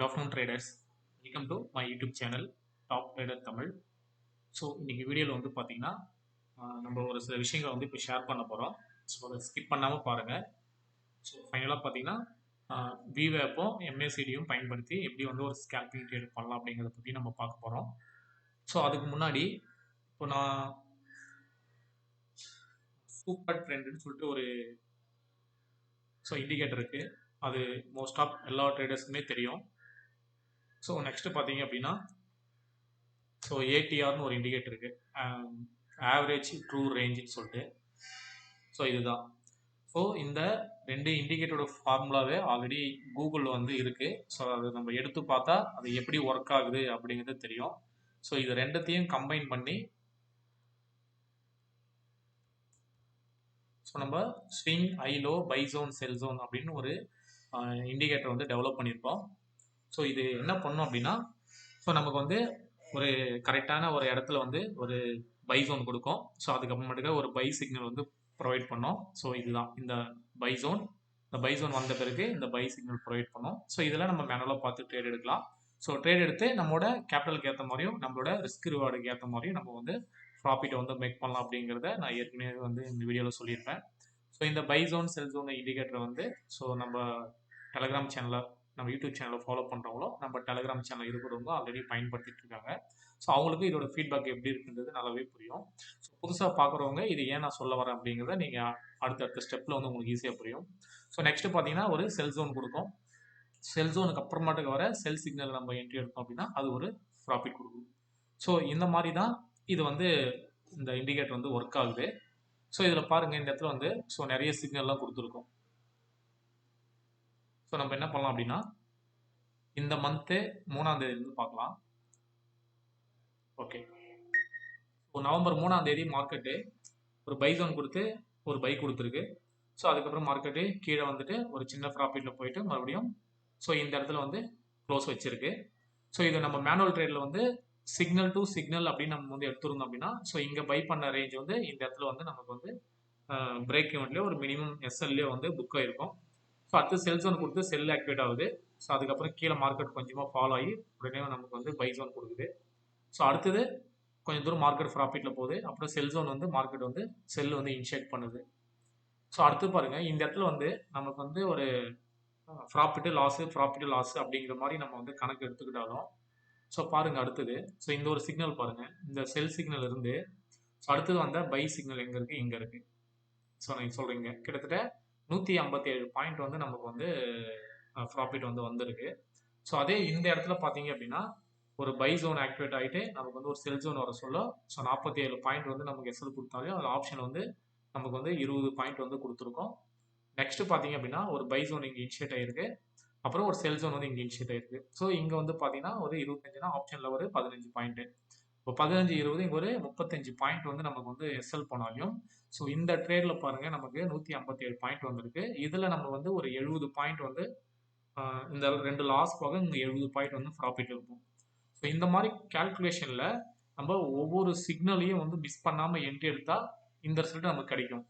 Good afternoon traders welcome to my YouTube channel top trader Tamil so இன்றைக்கி வீடியோவில் வந்து பார்த்தீங்கன்னா நம்ம ஒரு சில விஷயங்களை வந்து இப்போ ஷேர் பண்ண போகிறோம் ஸோ அதை ஸ்கிப் பண்ணாமல் பாருங்கள் ஸோ ஃபைனலாக பார்த்தீங்கன்னா விவேப்பும் எம்ஏசிடியும் பயன்படுத்தி எப்படி வந்து ஒரு ஸ்கேல்பிங் ட்ரேட் பண்ணலாம் அப்படிங்கிறத பற்றி நம்ம பார்க்க போகிறோம் ஸோ அதுக்கு முன்னாடி இப்போ நான் சூப்பர் ட்ரெண்டுன்னு சொல்லிட்டு ஒரு ஸோ இண்டிகேட்டர் இருக்குது அது மோஸ்ட் ஆஃப் எல்லா ட்ரேடர்ஸுக்குமே தெரியும். ஸோ நெக்ஸ்ட்டு பார்த்தீங்க அப்படின்னா ஸோ ஏடிஆர்னு ஒரு இண்டிகேட்டர் இருக்குது ஆவரேஜ் ட்ரூ ரேஞ்சுன்னு சொல்லிட்டு. ஸோ இதுதான். ஸோ இந்த ரெண்டு இண்டிகேட்டரோட ஃபார்முலாவே ஆல்ரெடி கூகுளில் வந்து இருக்குது ஸோ அது நம்ம எடுத்து பார்த்தா அது எப்படி ஒர்க் ஆகுது அப்படிங்கிறது தெரியும். ஸோ இது ரெண்டத்தையும் கம்பைன் பண்ணி ஸோ நம்ம swing high low buy sell zone sell zone அப்படின்னு ஒரு uh, இண்டிகேட்டர் வந்து டெவலப் பண்ணியிருக்கோம். ஸோ இது என்ன பண்ணோம் அப்படின்னா ஸோ நமக்கு வந்து ஒரு கரெக்டான ஒரு இடத்துல வந்து ஒரு பை ஜோன் கொடுக்கும். ஸோ அதுக்கப்புறமேட்டுக்கு ஒரு பை சிக்னல் வந்து ப்ரொவைட் பண்ணோம். ஸோ இதுதான். இந்த பை ஜோன் இந்த பை ஜோன் வந்த பிறகு இந்த பை சிக்னல் ப்ரொவைட் பண்ணோம். ஸோ இதெல்லாம் நம்ம மேனுவலாக பார்த்து ட்ரேட் எடுக்கலாம். ஸோ ட்ரேட் எடுத்து நம்மளோட கேபிட்டலுக்கு ஏற்ற மாதிரியும் நம்மளோட ரிஸ்க் ரிவார்டுக்கு ஏற்ற மாதிரியும் நம்ம வந்து ப்ராஃபிட்டை வந்து மேக் பண்ணலாம் அப்படிங்கிறத நான் ஏற்கனவே வந்து இந்த வீடியோவில் சொல்லியிருப்பேன். ஸோ இந்த buy zone sell zone indicator வந்து ஸோ நம்ம டெலகிராம் சேனலில் நம்ம யூடியூப் சேனலை ஃபாலோ பண்ணுறவங்களோ நம்ம டெலகிராம் சேனல் இருக்கிறவங்க ஆல்ரெடி பயன்படுத்திட்டு இருக்காங்க. ஸோ அவங்களுக்கு இதோட ஃபீட்பேக் எப்படி இருக்குன்றது நல்லாவே புரியும். ஸோ புதுசாக பார்க்குறவங்க இது ஏன் நான் சொல்ல வரேன் அப்படிங்கிறத நீங்கள் அடுத்தடுத்த ஸ்டெப்பில் வந்து உங்களுக்கு ஈஸியாக புரியும். ஸோ நெக்ஸ்ட்டு பார்த்தீங்கன்னா ஒரு செல் ஜோன் கொடுக்கும். செல் ஜோனுக்கு அப்புறமாட்டுக்கு வர செல் சிக்னல் நம்ம என்ட்ரி எடுத்தோம் அப்படின்னா அது ஒரு ப்ராஃபிட் கொடுக்கும். ஸோ இந்த மாதிரி தான் இது வந்து இந்த இண்டிகேட்டர் வந்து ஒர்க் ஆகுது. ஸோ இதில் பாருங்கள் இந்த இடத்துல வந்து ஸோ நிறைய சிக்னல்லாம் கொடுத்துருக்கோம். ஸோ நம்ம என்ன பண்ணலாம் அப்படின்னா இந்த மந்த்து மூணாம் தேதியிலிருந்து பார்க்கலாம். ஓகே இப்போ நவம்பர் மூணாம் தேதி மார்க்கெட்டு ஒரு பை ஜோன் கொடுத்து ஒரு பை கொடுத்துருக்கு. ஸோ அதுக்கப்புறம் மார்க்கெட்டு கீழே வந்துட்டு ஒரு சின்ன ப்ராஃபிட்டில் போயிட்டு மறுபடியும் ஸோ இந்த இடத்துல வந்து க்ளோஸ் வச்சிருக்கு. ஸோ இது நம்ம மேனுவல் ட்ரேடில் வந்து சிக்னல் டு சிக்னல் அப்படின்னு நம்ம வந்து எடுத்துருந்தோம் அப்படின்னா ஸோ இங்கே பை பண்ண ரேஞ்ச் வந்து இந்த இடத்துல வந்து நமக்கு வந்து பிரேக் இவெண்ட்லேயே ஒரு மினிமம் எஸ்எல்லே வந்து புக் ஆகிருக்கும் ஸோ அடுத்து செல் ஜோன் கொடுத்து செல் ஆக்டிவேட் ஆகுது. ஸோ அதுக்கப்புறம் கீழே மார்க்கெட் கொஞ்சமாக ஃபாலோ ஆகி உடனே நமக்கு வந்து பை ஜோன் கொடுக்குது. ஸோ அடுத்தது கொஞ்சம் தூரம் மார்க்கெட் ப்ராஃபிட்டில் போகுது. அப்புறம் செல் ஜோன் வந்து மார்க்கெட் வந்து செல் வந்து இன்ஷியேட் பண்ணுது. ஸோ அடுத்து பாருங்கள் இந்த இடத்துல வந்து நமக்கு வந்து ஒரு ப்ராஃபிட்டு லாஸு ப்ராஃபிட்டு லாஸு அப்படிங்கிற மாதிரி நம்ம வந்து கணக்கு எடுத்துக்கிட்டாலும் ஸோ பாருங்கள் அடுத்தது. ஸோ இந்த ஒரு சிக்னல் பாருங்கள் இந்த செல் சிக்னல் இருந்து ஸோ அடுத்தது வந்த பை சிக்னல் எங்கே இருக்குது இங்கே இருக்குது ஸோ நீங்கள் சொல்கிறீங்க கிட்டத்தட்ட நூற்றி ஐம்பத்தி ஏழு பாயிண்ட் வந்து நமக்கு வந்து ப்ராஃபிட் வந்து வந்திருக்கு. ஸோ அதே இந்த இடத்துல பார்த்தீங்க அப்படின்னா ஒரு பை ஜோன் ஆக்டிவேட் ஆகிட்டு நமக்கு வந்து ஒரு செல் ஜோன் வர சொல்ல ஸோ நாற்பத்தி ஏழு பாயிண்ட் வந்து நமக்கு எஸ்எல் கொடுத்தாலே அதில் ஆப்ஷன் வந்து நமக்கு வந்து இருபது பாயிண்ட் வந்து கொடுத்துருக்கோம். நெக்ஸ்ட் பார்த்தீங்க அப்படின்னா ஒரு பை ஜோன் இங்கே இன்ஷியேட் ஆயிருக்கு. அப்புறம் ஒரு செல் ஜோன் வந்து இங்கே இன்ஷியேட் ஆயிருக்கு. ஸோ இங்கே வந்து பார்த்தீங்கன்னா ஒரு இருபத்தஞ்சுனா ஆப்ஷனில் ஒரு பதினஞ்சு பாயிண்ட்டு இப்போ பதினஞ்சு இருபது இங்கே ஒரு முப்பத்தஞ்சு பாயிண்ட் வந்து நமக்கு வந்து எஸ்எல் போனாலும் ஸோ இந்த ட்ரேடில் பாருங்கள் நமக்கு நூற்றி ஐம்பத்தி ஏழு பாயிண்ட் வந்திருக்கு. இதில் நம்ம வந்து ஒரு எழுபது பாயிண்ட் வந்து இந்த ரெண்டு லாஸ் போக இங்கே எழுபது பாயிண்ட் வந்து ப்ராஃபிட் இருக்கும் ஸோ இந்த மாதிரி கால்குலேஷனில் நம்ம ஒவ்வொரு சிக்னலையும் வந்து மிஸ் பண்ணாமல் என்ட்ரி எடுத்தால் இந்த ரிசல்ட் நமக்கு கிடைக்கும்.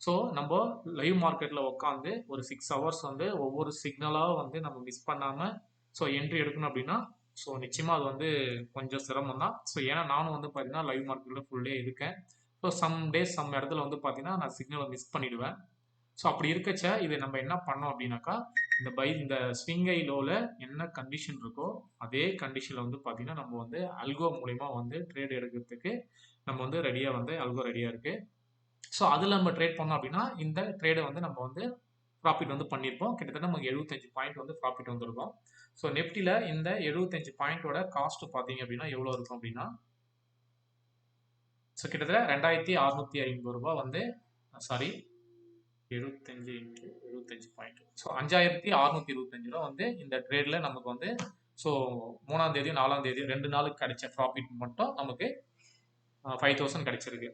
ஸோ நம்ம லைவ் மார்க்கெட்டில் உட்காந்து ஒரு சிக்ஸ் ஹவர்ஸ் வந்து ஒவ்வொரு சிக்னலாக வந்து நம்ம மிஸ் பண்ணாமல் ஸோ என்ட்ரி எடுக்கணும் அப்படின்னா ஸோ நிச்சயமாக அது வந்து கொஞ்சம் சிரமம் தான் ஸோ ஏன்னா நானும் வந்து பார்த்தீங்கன்னா லைவ் மார்க்கெட்டில் ஃபுல்லே இருக்கேன். ஸோ சம் டேஸ் சம் இடத்துல வந்து பார்த்தீங்கன்னா நான் சிக்னலை மிஸ் பண்ணிடுவேன். ஸோ அப்படி இருக்கச்ச இது நம்ம என்ன பண்ணோம் அப்படின்னாக்கா இந்த பை இந்த ஸ்விங் ஐலோவில் என்ன கண்டிஷன் இருக்கோ அதே கண்டிஷனில் வந்து பார்த்தீங்கன்னா நம்ம வந்து அல்கோ மூலிமா வந்து ட்ரேட் எடுக்கிறதுக்கு நம்ம வந்து ரெடியாக வந்து அல்கோ ரெடியாக இருக்குது ஸோ அதில் நம்ம ட்ரேட் பண்ணோம் அப்படின்னா இந்த ட்ரேடை வந்து நம்ம வந்து ப்ராஃபிட் வந்து பண்ணியிருப்போம் கிட்டத்தட்ட நமக்கு எழுபத்தஞ்சு பாயிண்ட் வந்து ப்ராஃபிட் வந்திருக்கும். ஸோ நெஃப்டியில் இந்த எழுபத்தஞ்சு பாயிண்டோட காஸ்ட் பார்த்தீங்க அப்படின்னா எவ்வளோ இருக்கும் அப்படின்னா? ஸோ கிட்டத்தட்ட ரெண்டாயிரத்தி அறுநூத்தி ஐம்பது ரூபா வந்து சாரி எழுபத்தஞ்சு இன்ட்டு எழுபத்தஞ்சு பாயிண்ட் ஸோ அஞ்சாயிரத்தி அறுநூத்தி இருபத்தஞ்சு ரூபா வந்து இந்த ட்ரேடில் நமக்கு வந்து ஸோ மூணாம் தேதியும் நாலாம் தேதியும் ரெண்டு நாளுக்கு கிடைச்ச ப்ராஃபிட் மட்டும் நமக்கு ஃபைவ் தௌசண்ட் கிடைச்சிருக்கு.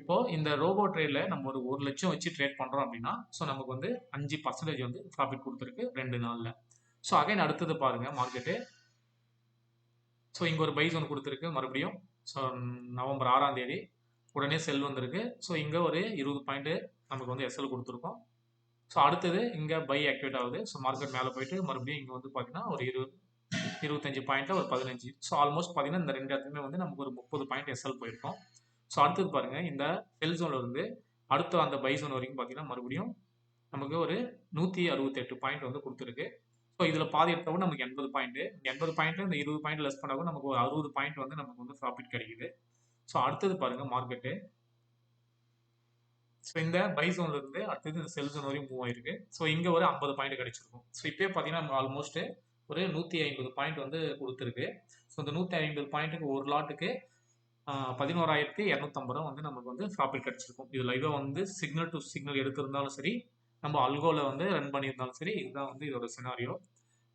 இப்போ இந்த ரோபோ ட்ரேட்ல நம்ம ஒரு ஒரு லட்சம் வச்சு ட்ரேட் பண்றோம் அப்படின்னா ஸோ நமக்கு வந்து அஞ்சு பர்சன்டேஜ் வந்து ப்ராஃபிட் கொடுத்துருக்கு ரெண்டு நாள்ல. ஸோ அகைன் அடுத்தது பாருங்க மார்க்கெட்டு ஸோ இங்க ஒரு பை ஜோன் கொடுத்துருக்கு மறுபடியும் ஸோ நவம்பர் ஆறாம் தேதி உடனே செல் வந்திருக்கு. ஸோ இங்க ஒரு இருபது பாயிண்ட் நமக்கு வந்து எஸ்எல் கொடுத்துருக்கோம். ஸோ அடுத்தது இங்கே பை ஆக்டிவேட் ஆகுது. ஸோ மார்க்கெட் மேலே போயிட்டு மறுபடியும் இங்கே வந்து பார்த்தீங்கன்னா ஒரு இருபது இருபத்தஞ்சு பாயிண்ட்ல ஒரு பதினஞ்சு. ஸோ ஆல்மோஸ்ட் பார்த்தீங்கன்னா இந்த ரெண்டு இடத்துலையுமே வந்து நமக்கு ஒரு முப்பது பாயிண்ட் எஸ்எல் போயிருக்கோம். ஸோ அடுத்தது பாருங்க இந்த செல் ஜோன்ல இருந்து அடுத்த அந்த பை ஜோன் வரைக்கும் பார்த்தீங்கன்னா மறுபடியும் நமக்கு ஒரு நூற்றி அறுபத்தெட்டு பாயிண்ட் வந்து கொடுத்துருக்கு. ஸோ இதில் பாதி எடுத்தவங்க நமக்கு எண்பது பாயிண்ட்டு எண்பது பாயிண்ட்ல இந்த இருபது பாயிண்ட் லெஸ் பண்ணாலும் நமக்கு ஒரு அறுபது பாயிண்ட் வந்து நமக்கு வந்து ப்ராஃபிட் கிடைக்குது. ஸோ அடுத்தது பாருங்க மார்க்கெட்டு ஸோ இந்த பை ஜோன்ல இருந்து அடுத்தது இந்த செல் ஜோன் வரையும் மூவ் ஆயிருக்கு. ஸோ இங்கே ஒரு ஐம்பது பாயிண்ட் கிடைச்சிருக்கும். ஸோ இப்போ பார்த்தீங்கன்னா நம்ம ஆல்மோஸ்ட் ஒரு நூற்றி ஐம்பது பாயிண்ட் வந்து கொடுத்துருக்கு. ஸோ இந்த நூற்றி ஐம்பது பாயிண்ட்டுக்கு ஒரு லாட்டுக்கு பதினோராயிரத்தி இரநூத்தம்பது ரூபா வந்து நமக்கு வந்து ப்ராஃபிட் கிடச்சிருக்கும். இது லைவாக வந்து சிக்னல் டு சிக்னல் எடுத்திருந்தாலும் சரி நம்ம அல்கோவில் வந்து ரன் பண்ணியிருந்தாலும் சரி இதுதான் வந்து இதோட சினாரியோ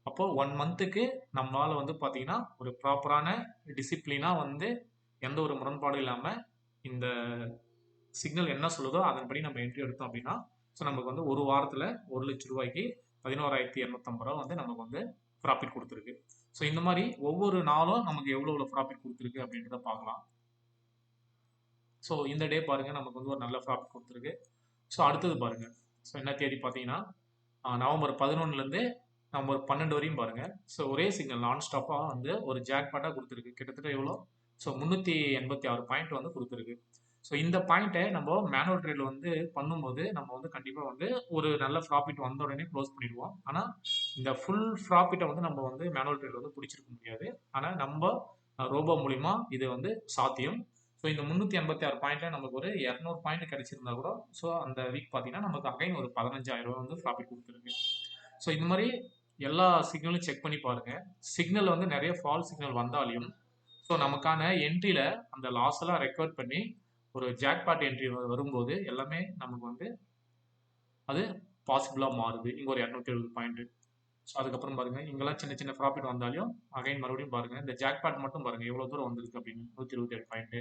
அப்போ ஒன் மந்த்துக்கு நம்மளால் வந்து பார்த்தீங்கன்னா ஒரு ப்ராப்பரான டிசிப்ளினாக வந்து எந்த ஒரு முரண்பாடும் இல்லாமல் இந்த சிக்னல் என்ன சொல்லுதோ அதன்படி நம்ம என்ட்ரி எடுத்தோம் அப்படின்னா ஸோ நமக்கு வந்து ஒரு வாரத்தில் ஒரு லட்ச ரூபாய்க்கு பதினோராயிரத்தி இரநூத்தம்பது ரூபா வந்து நமக்கு வந்து ப்ராஃபிட் கொடுத்துருக்கு. ஸோ இந்த மாதிரி ஒவ்வொரு நாளும் நமக்கு எவ்வளோ எவ்வளோ ப்ராஃபிட் கொடுத்துருக்கு அப்படின்றத பார்க்கலாம். ஸோ இந்த டே பாருங்க நமக்கு வந்து ஒரு நல்ல ப்ராஃபிட் கொடுத்துருக்கு. ஸோ அடுத்தது பாருங்க. ஸோ என்ன தேதி பார்த்தீங்கன்னா நவம்பர் பதினொன்னுலேருந்து நவம்பர் பன்னெண்டு வரையும் பாருங்க. ஸோ ஒரே சிக்னல் நான் ஸ்டாப்பாக வந்து ஒரு ஜாக் பாட்டாக கொடுத்துருக்கு. கிட்டத்தட்ட எவ்வளோ? ஸோ முந்நூற்றி எண்பத்தி ஆறு பாயிண்ட் வந்து கொடுத்துருக்கு. ஸோ இந்த பாயிண்ட்டை நம்ம மேனுவல் ட்ரேடில் வந்து பண்ணும்போது நம்ம வந்து கண்டிப்பாக வந்து ஒரு நல்ல ப்ராஃபிட் வந்த உடனே க்ளோஸ் பண்ணிடுவோம். ஆனால் இந்த ஃபுல் ப்ராஃபிட்டை வந்து நம்ம வந்து மேனுவல் ட்ரேடில் வந்து பிடிச்சிருக்க முடியாது. ஆனால் நம்ம ரோபோ மூலிமா இது வந்து சாத்தியம். ஸோ இந்த முந்நூற்றி எண்பத்தி ஆறு பாயிண்ட்ல நமக்கு ஒரு இரநூறு பாயிண்ட் கிடைச்சிருந்தா கூட ஸோ அந்த வீக் பார்த்தீங்கன்னா நமக்கு அகைன் ஒரு பதினஞ்சாயிரம் ரூபா வந்து ப்ராஃபிட் கொடுத்துருக்கு. ஸோ இந்த மாதிரி எல்லா சிக்னலும் செக் பண்ணி பாருங்க. சிக்னல் வந்து நிறைய ஃபால் சிக்னல் வந்தாலையும் ஸோ நமக்கான என்ட்ரியில் அந்த லாஸ் எல்லாம் ரெக்கவர் பண்ணி ஒரு ஜாக்பாட் என்ட்ரி வரும்போது எல்லாமே நமக்கு வந்து அது பாசிபிளாக மாறுது. இங்கே ஒரு இரநூத்தி எழுபது பாயிண்ட் ஸோ அதுக்கப்புறம் பாருங்க. இங்கெல்லாம் சின்ன சின்ன ப்ராஃபிட் வந்தாலும் அகைன் மறுபடியும் பாருங்க. இந்த ஜாக்பாட் மட்டும் பாருங்க. எவ்வளோ தூரம் வந்திருக்கு அப்படின்னு? நூற்றி இருபத்தி ஏழு பாயிண்ட்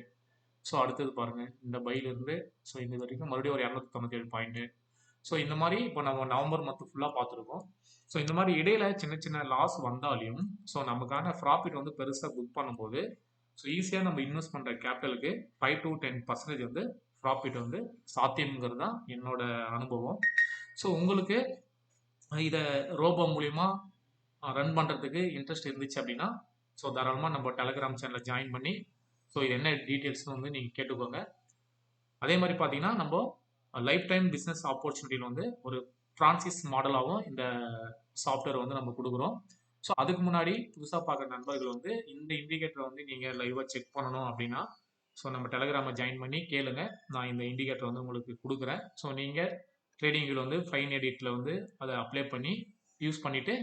ஸோ அடுத்தது பாருங்கள் இந்த பையிலிருந்து ஸோ இந்த வரைக்கும் மறுபடியும் ஒரு இரநூத்தி தொண்ணூற்றி ஏழு பாயிண்ட் ஸோ இந்த மாதிரி இப்போ நம்ம நவம்பர் மந்த் ஃபுல்லாக பார்த்துருக்கோம். ஸோ இந்த மாதிரி இடையில சின்ன சின்ன லாஸ் வந்தாலையும் ஸோ நமக்கான ப்ராஃபிட் வந்து பெருசாக புக் பண்ணும்போது ஸோ ஈஸியாக நம்ம இன்வெஸ்ட் பண்ணுற கேபிட்டலுக்கு ஃபைவ் டு டென் பர்சன்டேஜ் வந்து ப்ராஃபிட் வந்து சாத்தியம்ங்கிறது தான் என்னோட அனுபவம். ஸோ உங்களுக்கு இதை ரோபோ மூலிமா ரன் பண்ணுறதுக்கு இன்ட்ரெஸ்ட் இருந்துச்சு அப்படின்னா ஸோ தாராளமாக நம்ம டெலகிராம் சேனலில் ஜாயின் பண்ணி ஸோ இது என்ன டீட்டெயில்ஸ்னு வந்து நீங்கள் கேட்டுக்கோங்க. அதே மாதிரி பார்த்தீங்கன்னா நம்ம லைஃப் டைம் பிஸ்னஸ் ஆப்பர்ச்சுனிட்டியில் வந்து ஒரு ஃப்ரான்சிஸ் மாடலாகவும் இந்த சாஃப்ட்வேர் வந்து நம்ம கொடுக்குறோம். ஸோ அதுக்கு முன்னாடி புதுசாக பார்க்குற நண்பர்கள் வந்து இந்த இண்டிகேட்டரை வந்து நீங்கள் லைவாக செக் பண்ணணும் அப்படின்னா ஸோ நம்ம டெலகிராமை ஜாயின் பண்ணி கேளுங்க. நான் இந்த இண்டிகேட்டர் வந்து உங்களுக்கு கொடுக்குறேன். ஸோ நீங்கள் ட்ரேடிங்கில் வந்து ஃபைன் எடிட்டில் வந்து அதை அப்ளை பண்ணி யூஸ் பண்ணிவிட்டு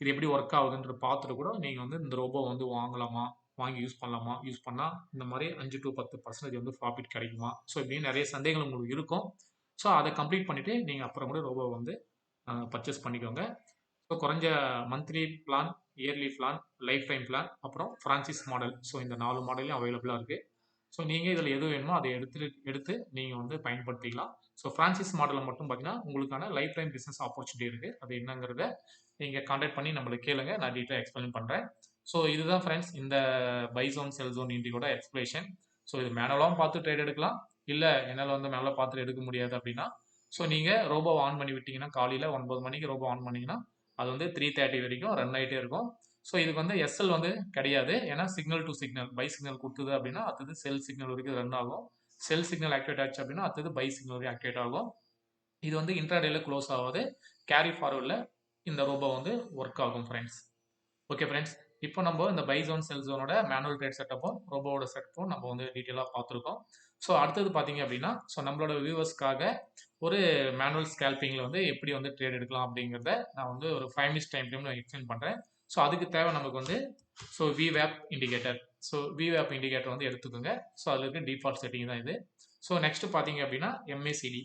இது எப்படி ஒர்க் ஆகுதுன்ற பார்த்துட்டு கூட நீங்கள் வந்து இந்த ரோபோ வந்து வாங்கலாமா? வாங்கி யூஸ் பண்ணலாமா? யூஸ் பண்ணால் இந்த மாதிரி அஞ்சு டு பத்து பர்சன்டேஜ் வந்து ப்ராஃபிட் கிடைக்குமா? ஸோ இப்படின்னு நிறைய சந்தேகங்கள் உங்களுக்கு இருக்கும். ஸோ அதை கம்ப்ளீட் பண்ணிவிட்டு நீங்கள் அப்புறம் கூட ரோபோ வந்து பர்ச்சேஸ் பண்ணிக்கோங்க. ஸோ குறைஞ்ச monthly plan yearly plan life time plan அப்புறம் ஃப்ரான்சிஸ் மாடல் ஸோ இந்த நாலு மாடலையும் அவைலபிளாக இருக்குது ஸோ நீங்கள் இதில் எது வேணுமோ அதை எடுத்து எடுத்து நீங்கள் வந்து பயன்படுத்திக்கலாம். ஸோ ஃப்ரான்சிஸ் மாடலில் மட்டும் பார்த்தீங்கன்னா உங்களுக்கான லைஃப் டைம் பிஸ்னஸ் ஆப்பர்ச்சுனிட்டி இருக்குது அது என்னங்கிறத நீங்கள் கான்டாக்ட் பண்ணி நம்மளுக்கு கேளுங்க. நான் டீட்டெயில் எக்ஸ்பிளைன் பண்ணுறேன் ஸோ இதுதான் ஃப்ரெண்ட்ஸ் இந்த பைசோன் செல்சோன் இண்டிகோட எக்ஸ்பிளேஷன் ஸோ இது மேனலாகவும் பார்த்து ட்ரேட் எடுக்கலாம். இல்லை என்னால் வந்து மேலே பார்த்துட்டு எடுக்க முடியாது அப்படின்னா ஸோ நீங்கள் ரோபோ ஆன் பண்ணி விட்டீங்கன்னா காலையில் ஒன்பது மணிக்கு ரோபோ ஆன் பண்ணிங்கன்னா அது வந்து த்ரீ தேர்ட்டி வரைக்கும் ரன் ஆகிட்டே இருக்கும். ஸோ இதுக்கு வந்து எஸ்எல் வந்து கிடையாது. ஏன்னா signal to signal buy signal கொடுத்தது அப்படின்னா அடுத்தது செல் சிக்னல் வரைக்கும் ரன் ஆகும். செல் சிக்னல் ஆக்டிவேட் ஆச்சு அப்படின்னா அடுத்தது பை சிக்னல் வரைக்கும் ஆக்டிவேட் ஆகும். இது வந்து இன்ட்ராடேல க்ளோஸ் ஆகாது. கேரி ஃபார்வர்டில் இந்த ரோபோ வந்து ஒர்க் ஆகும் ஃப்ரெண்ட்ஸ் ஓகே ஃப்ரெண்ட்ஸ் இப்போ நம்ம இந்த பை ஜோன் செல் ஜோனோட மேனுவல் ட்ரேட் செட்டப்பும் ரோபோவோட செட்டப்பும் நம்ம வந்து டீட்டெயிலாக பார்த்துருக்கோம். ஸோ அடுத்தது பார்த்தீங்க அப்படின்னா ஸோ நம்மளோட வியூவர்ஸ்க்காக ஒரு மேனுவல் ஸ்கேல்பிங்கில் வந்து எப்படி வந்து ட்ரேட் எடுக்கலாம் அப்படிங்கிறத நான் வந்து ஒரு five minutes time time explain பண்ணுறேன் ஸோ அதுக்கு தேவை நமக்கு வந்து ஸோ விவேப் இண்டிகேட்டர் ஸோ விவேப் இண்டிகேட்டர் வந்து எடுத்துக்கோங்க. ஸோ அதில் இருக்க டிஃபால்ட் செட்டிங் தான் இது. ஸோ நெக்ஸ்ட் பார்த்தீங்க அப்படின்னா MACD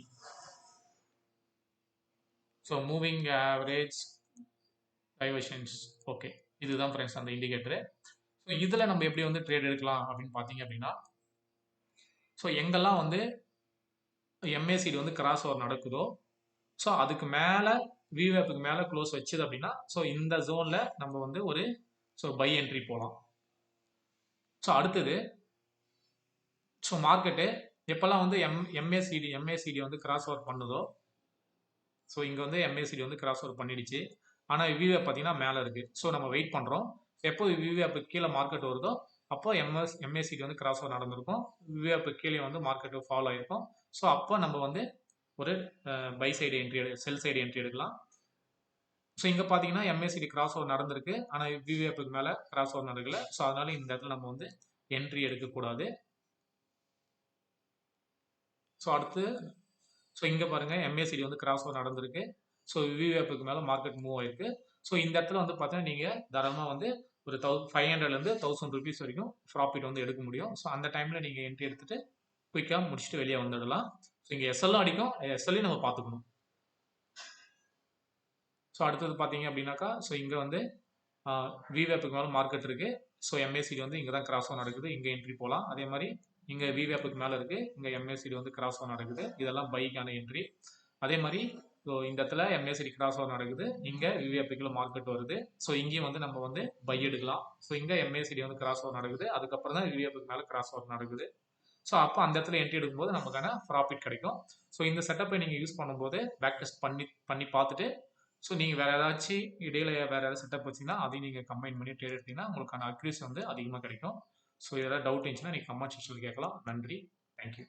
so moving average diversions okay இதுதான் ஃப்ரெண்ட்ஸ் அந்த இண்டிகேட்டரு ஸோ இதில் நம்ம எப்படி வந்து ட்ரேட் எடுக்கலாம் அப்படின்னு பார்த்தீங்க அப்படின்னா ஸோ எங்கெல்லாம் வந்து எம்ஏசிடி வந்து கிராஸ் ஓவர் நடக்குதோ ஸோ அதுக்கு மேலே விவேப்புக்கு மேலே க்ளோஸ் வச்சுது அப்படின்னா ஸோ இந்த ஜோனில் நம்ம வந்து ஒரு ஸோ பை என்ட்ரி போகலாம் ஸோ அடுத்தது ஸோ மார்க்கெட்டு எப்போல்லாம் வந்து எம் எம்ஏசிடி எம்ஏசிடி வந்து கிராஸ் ஓவர் பண்ணுதோ ஸோ இங்கே வந்து எம்ஏசிடி வந்து கிராஸ் ஓவர் பண்ணிடுச்சு. ஆனால் விவிஏ பார்த்தீங்கன்னா மேலே இருக்குது ஸோ நம்ம வெயிட் பண்ணுறோம் எப்போ விவிஆப்புக்கு கீழே மார்க்கெட் வருதோ அப்போ எம்எஸ் எம்ஏசிடி வந்து கிராஸ் ஓவர் நடந்திருக்கும் விவிஆப்புக்கு கீழே வந்து மார்க்கெட்டு ஃபாலோ ஆகிருக்கும் ஸோ அப்போ நம்ம வந்து ஒரு பை சைடு என்ட்ரி எடு செல் சைடு என்ட்ரி எடுக்கலாம். ஸோ இங்கே பார்த்தீங்கன்னா எம்எஸ்சிடி கிராஸ் ஓவர் நடந்திருக்கு. ஆனால் விவிஎஃப்க்கு மேலே கிராஸ் ஓவர் நடக்கல. ஸோ அதனால இந்த இடத்துல நம்ம வந்து என்ட்ரி எடுக்கக்கூடாது. ஸோ அடுத்து ஸோ இங்கே பாருங்கள் எம்ஏசிடி வந்து கிராஸ் ஓவர் நடந்திருக்கு. ஸோ விவிஎஃப்க்கு மேலே மார்க்கெட் மூவ் ஆயிருக்கு. ஸோ இந்த இடத்துல வந்து பார்த்தீங்கன்னா நீங்கள் தாராளமாக வந்து ஒரு தௌ ஃபைவ் ஹண்ட்ரட்லேருந்து தௌசண்ட் ருபீஸ் வரைக்கும் ப்ராஃபிட் வந்து எடுக்க முடியும். ஸோ அந்த டைமில் நீங்கள் என்ட்ரி எடுத்துகிட்டு குயிக்காக முடிச்சுட்டு வெளியே வந்துடலாம். ஸோ இங்கே எஸ்எல்லும் அடிக்கும். எஸ்எல்லையும் நம்ம பார்த்துக்கணும் ஸோ அடுத்தது பார்த்தீங்க அப்படின்னாக்கா ஸோ இங்கே வந்து விவேப்புக்கு மேலே மார்க்கெட் இருக்குது ஸோ எம்ஏசிடி வந்து இங்கே தான் கிராஸ் ஆன் நடக்குது. இங்கே என்ட்ரி போகலாம் அதே மாதிரி இங்கே விவேப்புக்கு மேலே இருக்குது இங்கே எம்ஏசிடி வந்து கிராஸ் ஆன் நடக்குது. இதெல்லாம் பைக்கான என்ட்ரி அதே மாதிரி ஸோ இந்த இடத்துல எம்ஏசிடி கிராஸ் ஓவர் நடக்குது. இங்கே விவேப்புக்குள்ள மார்க்கெட் வருது. ஸோ இங்கேயும் வந்து நம்ம வந்து பை எடுக்கலாம். ஸோ இங்கே எம்ஏசிடி வந்து கிராஸ் ஓவர் நடக்குது. அதுக்கப்புறம் தான் விவேப்புக்கு மேலே கிராஸ் ஓவர் நடக்குது. ஸோ அப்போ அந்த இடத்துல என்ட்ரி எடுக்கும்போது நமக்கான ப்ராஃபிட் கிடைக்கும். ஸோ இந்த செட்டப்பை நீங்கள் யூஸ் பண்ணும்போது பேக் டெஸ்ட் பண்ணி பண்ணி பார்த்துட்டு ஸோ நீங்கள் வேறு ஏதாச்சும் இடையில வேறு ஏதாவது செட்டப் வச்சிங்கன்னா அதையும் நீங்கள் கம்பைன் பண்ணி ட்ரேட் எடுத்தீங்கன்னா உங்களுக்கான அக்ரீஸ் வந்து அதிகமாக கிடைக்கும். ஸோ இதெல்லாம் டவுட் இருந்துச்சுன்னா நீங்கள் கமெண்ட் செக்ஷனில் கேட்கலாம். நன்றி. தேங்க்யூ